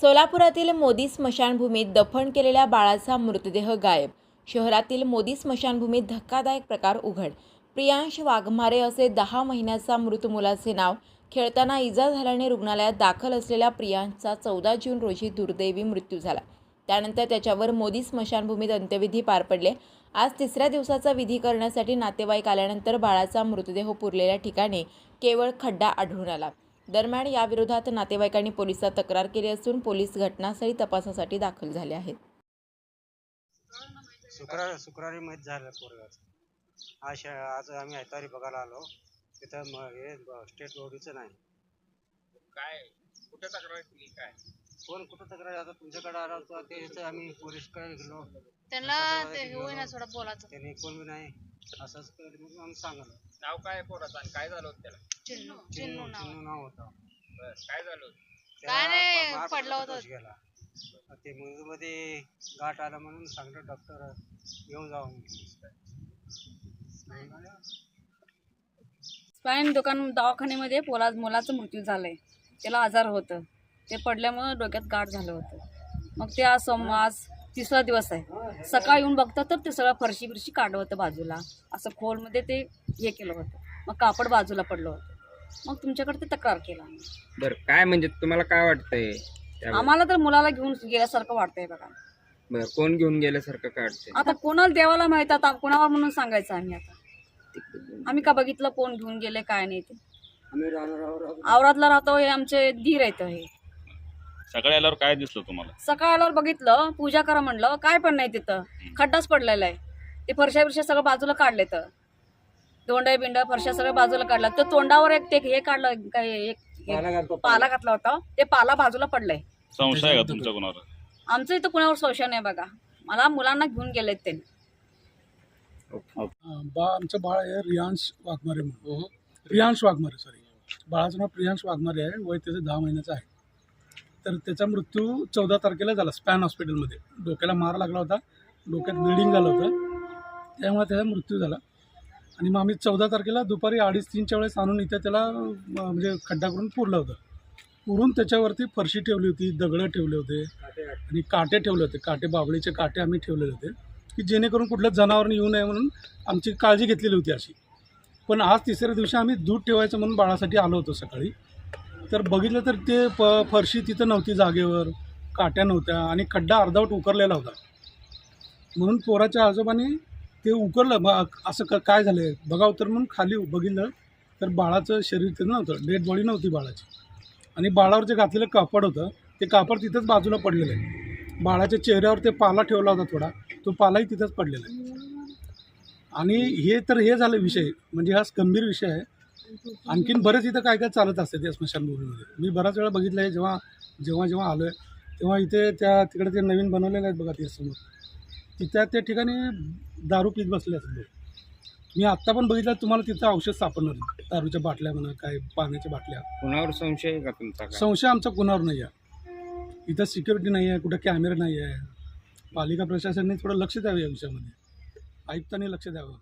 सोलापुरातील मोदी स्मशानभूमीत दफन केलेल्या बाळाचा मृतदेह गायब. शहरातील मोदी स्मशानभूमीत धक्कादायक प्रकार उघड. प्रियांश वाघमारे असे दहा महिन्याचा मृत मुलाचे नाव खेळताना इजा झाल्याने रुग्णालयात दाखल असलेल्या प्रियांशचा चौदा जून रोजी दुर्दैवी मृत्यू झाला. त्यानंतर त्याच्यावर मोदी स्मशानभूमीत अंत्यविधी पार पडले. आज तिसऱ्या दिवसाचा विधी करण्यासाठी नातेवाईक आल्यानंतर बाळाचा मृतदेह पुरलेल्या ठिकाणी केवळ खड्डा आढळून आला. दरम्यान याविरोधात नातेवाईकांनी पोलिसात तक्रार केली असून पोलीस घटनास्थळी तपासासाठी दाखल झाले आहेत. शुक्रार शुक्रवारी माहीत झालं पोरगाचं आज आज आम्ही आयतारी बघायला आलो. तिथं म हे स्टेट बोर्डीचं नाही. काय? कुठे तक्रार केली? काय? कोण कुठं तक्रार? आता तुमच्याकडे आला होता. ते आम्ही पोलीसकडे गेलो त्यांना ते होईना थोडा बोलायचं. त्यांनी कोण बी नाही. असंच म्हणून आम्ही सांगलो नाव काय पोराचं? आणि काय झालं होतं त्याला? चिन्नू नाव चिन्नू नाव होतं. बर काय झालं होतं? काय नाही, त्याला मार पडला होता. दोष गेला. मग ते गाठ आला म्हणून सांगतो डॉक्टर घेऊन जाऊ स्पाईन दुकान दवाखान्यामध्ये पोला मुलाचा मृत्यू झालाय. त्याला आजार होतं. ते पडल्यामुळं डोक्यात गाठ झालं होतं. मग ते आज सोम आज तिसरा दिवस आहे. सकाळी येऊन बघतात तर ते सगळं फरशी बिरशी काढलं होतं बाजूला. असं खोलमध्ये ते हे केलं होतं. मग कापड बाजूला पडलं होतं. मग तुमच्याकडे ते तक्रार केला आम्ही. बर काय म्हणजे तुम्हाला काय वाटतंय त्यावर? आम्हाला तर मुलाला घेऊन गेल्यासारखं वाटतंय बघा. बर कोण घेऊन गेल्यासारखं काय वाटतंय? आता कोणाला देवाला माहीत आता कोणावर म्हणून सांगायचं आम्ही आता? आम्ही का बघितलं कोण घेऊन गेले काय नाही ते? आवरातला राहतो हे आमचे धीर आहेत हे. सकाळी आल्यावर काय दिसलं तुम्हाला? सकाळ आल्यावर बघितलं पूजा करा म्हणलं काय पण नाही तिथं. खड्डाच पडलेला आहे. ते फरशा बिरशा सगळं बाजूला काढले तर दोंड बिंड फरशा सगळं बाजूला काढलं. तर तोंडावर एक ते हे काढलं काय एक एक पाला. घातला होता. ते पाला बाजूला पडलाय. संशय आहे का तुमच्या कोणावर? आमचं इथं कुणावर शोषण नाही बघा. मला मुलांना घेऊन गेलेत बा आमचं बाळ आहे रियांश वाघमारे म्हणून. प्रियांश वाघमारे सॉरी बाळाचं नाव प्रियांश वाघमारे आहे. वय त्याचं दहा महिन्याचं आहे. तर त्याचा मृत्यू चौदा तारखेला झाला स्पॅन हॉस्पिटलमध्ये. डोक्याला मार लागला होता. डोक्यात ब्लिडिंग झालं होतं. त्यामुळे त्याचा मृत्यू झाला. आणि मग आम्ही चौदा तारखेला दुपारी अडीच तीनच्या वेळेस आणून इथे त्याला म्हणजे खड्डा करून पुरलं होतं. पुरून त्याच्यावरती फरशी ठेवली होती दगडं ठेवले होते आणि काटे ठेवले होते. काटे बाबळीचे काटे आम्ही ठेवलेले होते की जेणेकरून कुठलं जनावरं येऊ नये म्हणून आमची काळजी घेतलेली होती अशी. पण आज तिसऱ्या दिवशी आम्ही दूध ठेवायचं म्हणून बाळासाठी आलो होतो सकाळी. तर बघितलं तर ते प फरशी तिथं नव्हती जागेवर काट्या नव्हत्या आणि खड्डा अर्धावट उकरलेला होता. म्हणून पोराच्या आजोबाने ते उकरलं मग असं का काय झालं आहे बघावं तर म्हणून खाली बघितलं तर बाळाचं शरीर तिथं नव्हतं डेड बॉडी नव्हती बाळाची. आणि बाळावर जे घातलेलं कापड होतं ते कापड तिथंच बाजूला पडलेलं आहे. बाळाच्या चेहऱ्यावर ते पाला ठेवला होता थोडा तो पालाही तिथंच पडलेला आहे. आणि हे तर हे झालं विषय म्हणजे हा गंभीर विषय आहे. आणखीन बरेच इथं काय काय चालत असते त्या स्मशानभूमीमध्ये. मी बराच वेळा बघितलं आहे जेव्हा जेव्हा जेव्हा आलो आहे तेव्हा इथे त्या तिकडे ते नवीन बनवलेलं आहेत बघा ते समोर. तिथं त्या ठिकाणी दारू पीत बसले असते लोक. मी आत्ता पण बघितलं तुम्हाला तिथं औषध सापडणार नाही. दारूच्या बाटल्या म्हणा काय पाण्याच्या बाटल्या. कोणावर संशय आहे का तुमचा काय? संशय आमचा कुणावर नाही आहे. इथं सिक्युरिटी नाही आहे कुठं कॅमेरा नाही आहे. पालिका प्रशासनाने थोडं लक्ष द्यावं या विषयामध्ये. आयुक्तांनी लक्ष द्यावं.